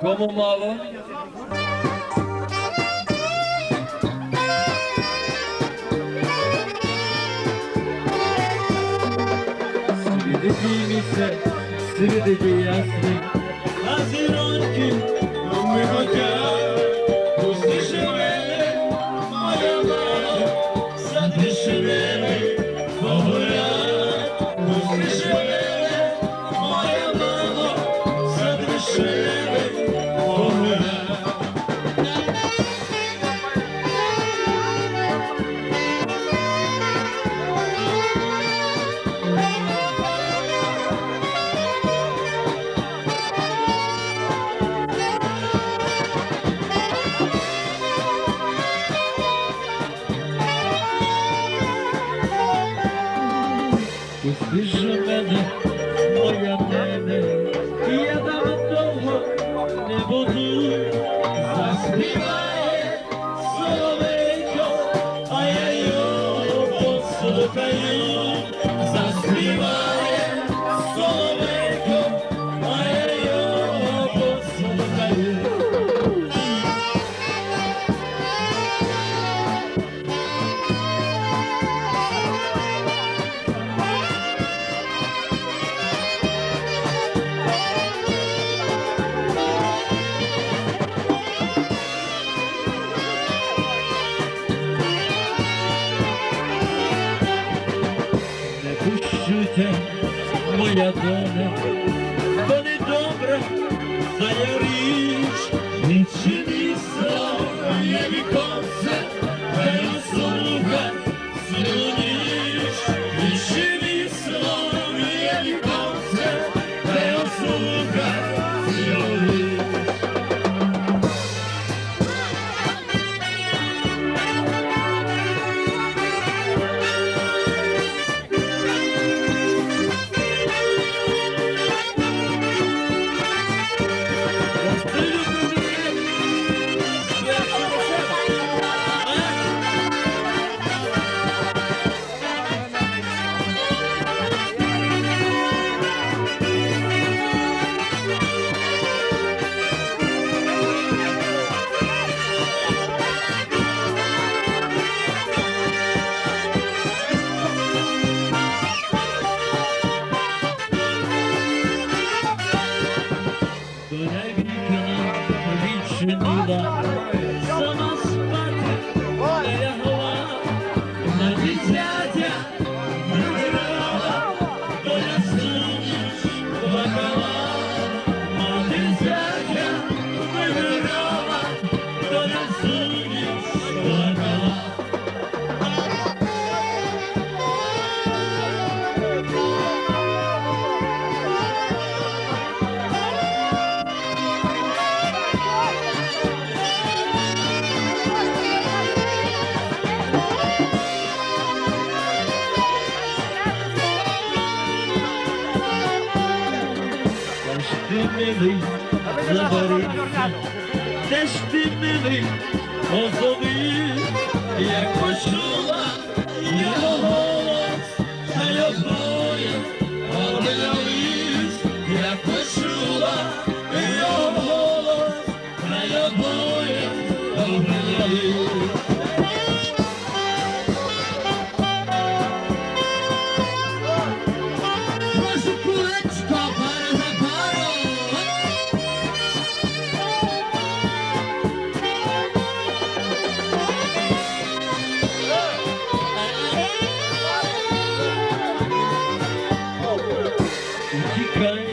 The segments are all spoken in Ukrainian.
como malı. Sivideki ise sivideki yasmin Haziran ki ömrü bakar Ж мене, моя мене, я там довго не буду. Заспіває моя доля, то не добра я річ, відчини своє віконце, Canada. Ти милий, забери, де ж ти милий, позови, як почула його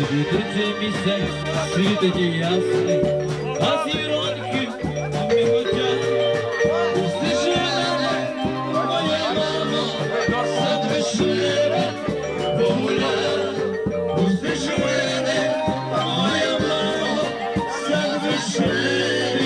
Світиться місяць, світить ясний, а зіронки міготять. Услиши мене, моя мама, запиши мене, погуляй. Услиши мене, моя мама, запиши мене.